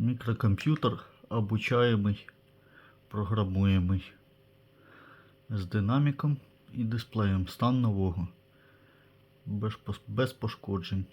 Мікрокомп'ютер обучаємий, програмуємий з динаміком і дисплеєм. Стан нового. Без, пошкоджень.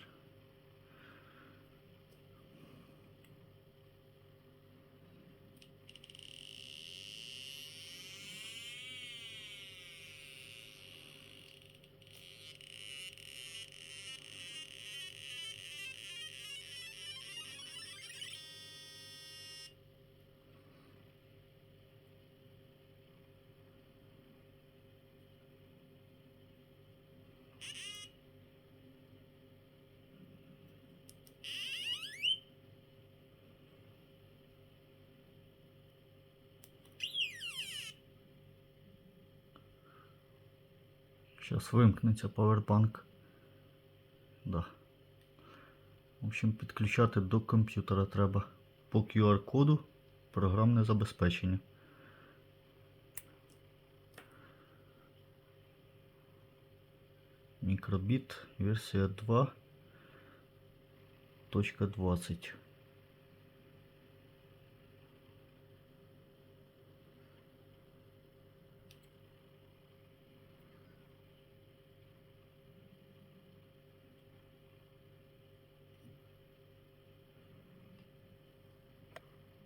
Зараз вимкнеться павербанк. Да. В общем, підключати до комп'ютера треба по QR-коду програмне забезпечення. Мікробіт версія 2.20.